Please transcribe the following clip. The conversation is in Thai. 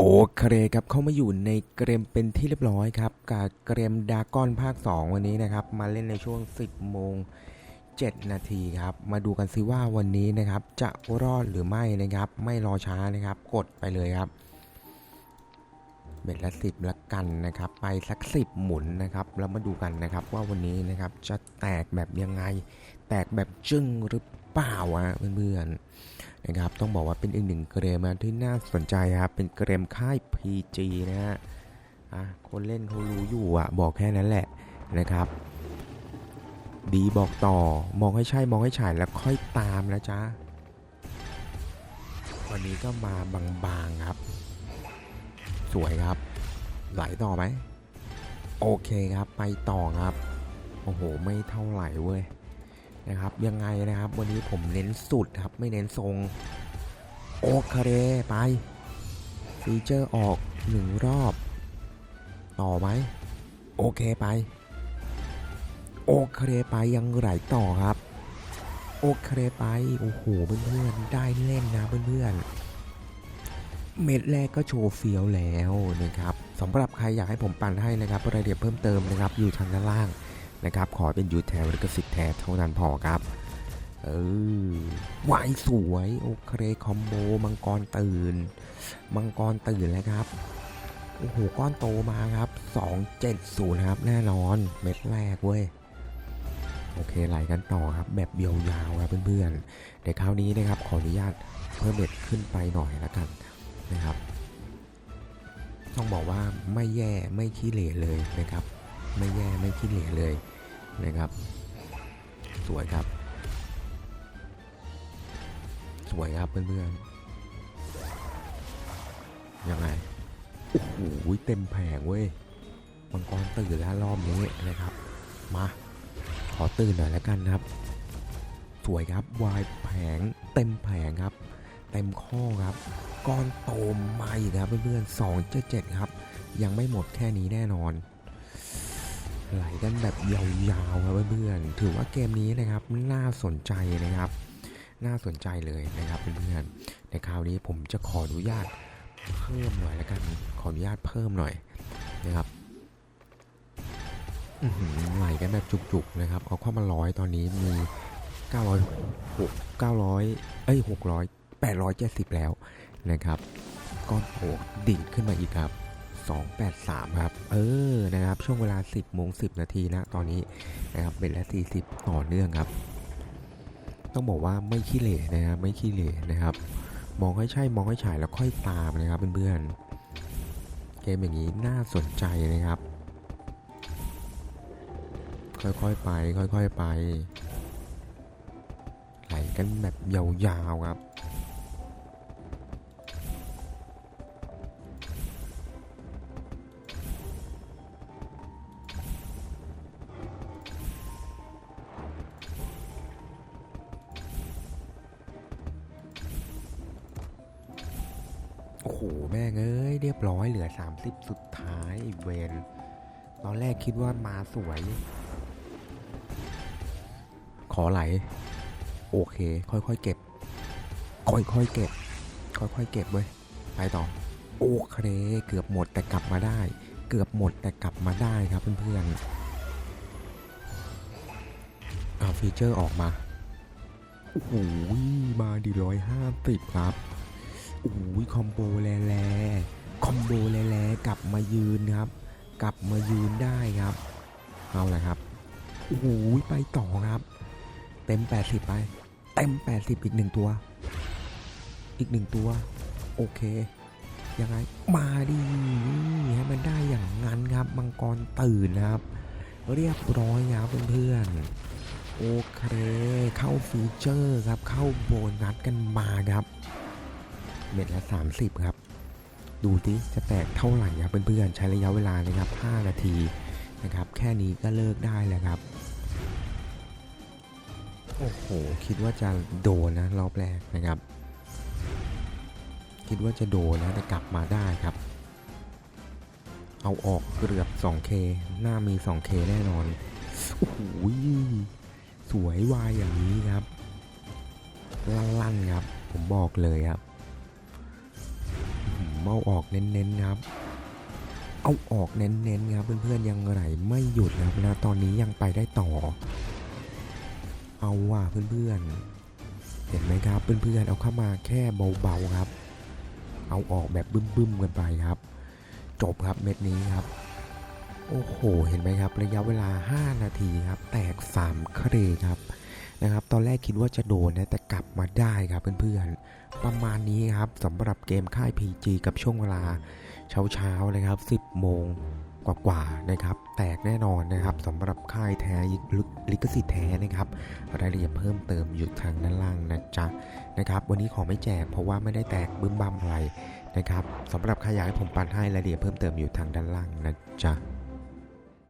โอเคครับเข้ามาอยู่ในเกมเป็นที่เรียบร้อยครับกับเกมดากอนภาค 2 วันนี้นะครับ มาเล่นในช่วง 10 โมง 7 นาทีครับ มาดูกันซิว่าวันนี้นะครับ จะรอดหรือไม่นะครับ ไม่รอช้านะครับ กดไปเลยครับ เบ็ดละสิบละกันนะครับ ไปสักสิบหมุนนะครับ แล้วมาดูกันนะครับว่าวันนี้นะครับจะแตกแบบยังไง แตกแบบจึ้งหรือ เปล่าอะเพื่อนๆนะครับต้องบอกว่าเป็นอีกหนึ่งเกมที่น่าสนใจครับเป็นเกมค่าย PG นะฮะอะคนเล่นเขารู้อยู่อะบอกแค่นั้นแหละนะครับ ดีบอกต่อมองให้ใช่มองให้ฉายแล้วค่อยตามนะจ๊ะวันนี้ก็มาบางๆครับ สวยครับ ไหลต่อไหมโอเคครับไปต่อครับ โอ้โห ไม่เท่าไหร่เว้ย นะครับ ยังไงนะครับ วันนี้ผมเน้นสุดครับ ไม่เน้นทรง โอเคไป ฟีเจอร์ออกหนึ่งรอบ ต่อไหม โอเคไป โอเคไปยังไหลต่อครับ โอเคไป โอ้โห เพื่อนๆ ได้เล่นนะเพื่อนๆ เม็ดแรกก็โชว์เฟียวแล้วนะครับสำหรับใครอยากให้ผมปั่นให้นะครับรายละเอียดเพิ่มเติมนะครับ อยู่ทางด้านล่าง นะครับ ขอเป็นยูแทนหรือก็สิทธิ์แทนเท่านั้นพอครับ เออวายสวยโอเคคอมโบมังกรตื่น มังกรตื่นแล้วครับ โอ้โห ก้อนโตมาครับ 270 ครับ แน่นอน เม็ดแรกเว้ยโอเคไหลกันต่อครับแบบยาวๆครับเพื่อนๆเดี๋ยวคราวนี้นะครับขออนุญาตเพิ่มเบ็ดขึ้นไปหน่อยละกันนะครับ ต้องบอกว่าไม่แย่ไม่ขี้เหร่เลยนะครับ ไม่แย่ไม่ขี้เหร่เลยนะครับ สวยครับ สวยครับเพื่อนๆยังไงโอ้โหเต็มแผงเว้ยมังกรตื่นแล้วรอบนี้นะครับ มาขอตื่นหน่อยแล้วกันครับ สวยครับวายแผงเต็มแผงครับ เต็มข้อครับก้อนโตมาอีกครับเพื่อนๆสองเจ็ดเจ็ดครับ ยังไม่หมดแค่นี้แน่นอน ไหลกันแบบยาวๆครับเพื่อนๆถือว่าเกมนี้นะครับน่าสนใจนะครับ น่าสนใจเลยนะครับเพื่อนๆในคราวนี้ผมจะขออนุญาตเพิ่มหน่อยแล้วกันขออนุญาตเพิ่มหน่อยนะครับไหลกันแบบจุกๆนะครับเอาเข้ามาร้อยตอนนี้มี900 6 900เอ้ย600 870 แล้วนะครับ ก้อนโผดีดขึ้นมาอีกครับ 283 ครับ เออนะครับ ช่วงเวลา 10โมง10 นาทีนะตอนนี้นะครับเป็นละ40 ต่อเนื่องครับ ต้องบอกว่าไม่ขี้เหร่นะครับไม่ขี้เหร่นะครับ มองให้ใช่มองให้ฉายแล้วค่อยตามนะครับเพื่อนๆเกมอย่างนี้น่าสนใจนะครับ ค่อยๆไป ค่อยๆไปไหลกันแบบยาวๆครับ โอ้โหแม่งเอ้ยเรียบร้อยเหลือ 30 สุดท้ายอีเวนตอนแรกคิดว่ามาสวย ขอไหล โอเค ค่อยๆเก็บ ค่อยๆเก็บ ค่อยๆเก็บเว้ยไปต่อ โอเค เกือบหมดแต่กลับมาได้ เกือบหมดแต่กลับมาได้ครับเพื่อนๆเอาฟีเจอร์ออกมาโอ้โหมาดีร้อยห้าสิบครับ โอ้โหคอมโบแลๆคอมโบแลๆกลับมายืนครับ กลับมายืนได้ครับ เอาละครับโอ้โหไปต่อครับ เต็ม 80 ไป เต็ม 80 อีกหนึ่งตัว อีกหนึ่งตัว โอเค ยังไง มาดีให้มันได้อย่างนั้นครับ มังกรตื่นนะครับ เรียบร้อยครับเพื่อนๆ โอเค เข้าฟีเจอร์ครับ เข้าโบนัสกันมาครับ เม็ดละ 30 ครับ ดูสิจะแตกเท่าไหร่ครับเพื่อนๆใช้ระยะเวลานะครับ 5 นาทีนะครับ แค่นี้ก็เลิกได้แล้วครับ โอ้โห คิดว่าจะโดนนะรอบแรกนะครับ คิดว่าจะโดนนะแต่กลับมาได้ครับ เอาออกเกือบ 2K หน้ามี 2K แน่นอนโอ้โหสวยวายอย่างนี้ครับ ลั่นๆครับ ผมบอกเลยครับ เอาออกเน้นๆครับ เอาออกเน้นๆครับเพื่อนๆยังไหลไม่หยุดนะครับนะตอนนี้ยังไปได้ต่อ เอาว่ะเพื่อนๆ เห็นไหมครับเพื่อนๆเอาเข้ามาแค่เบาๆครับ เอาออกแบบบึ้มๆกันไปครับ จบครับเม็ดนี้ครับ โอ้โห เห็นไหมครับ ระยะเวลา 5 นาทีครับ แตก3เครครับ นะครับ ตอนแรกคิดว่าจะโดนนะแต่กลับมาได้ครับเพื่อนๆ ประมาณนี้ครับสำหรับเกมค่าย PG กับช่วงเวลาเช้าๆเลยครับ 10 โมงกว่าๆนะครับ แตกแน่นอนนะครับสำหรับค่ายแท้ลิขสิทธิ์แท้นะครับ รายละเอียดเพิ่มเติมอยู่ทางด้านล่างนะจ๊ะนะครับ วันนี้ขอไม่แจกเพราะว่าไม่ได้แตกบึ้มบั้มอะไรนะครับสำหรับใครอยากให้ผมปันให้รายละเอียดเพิ่มเติมอยู่ทางด้านล่างนะจ๊ะ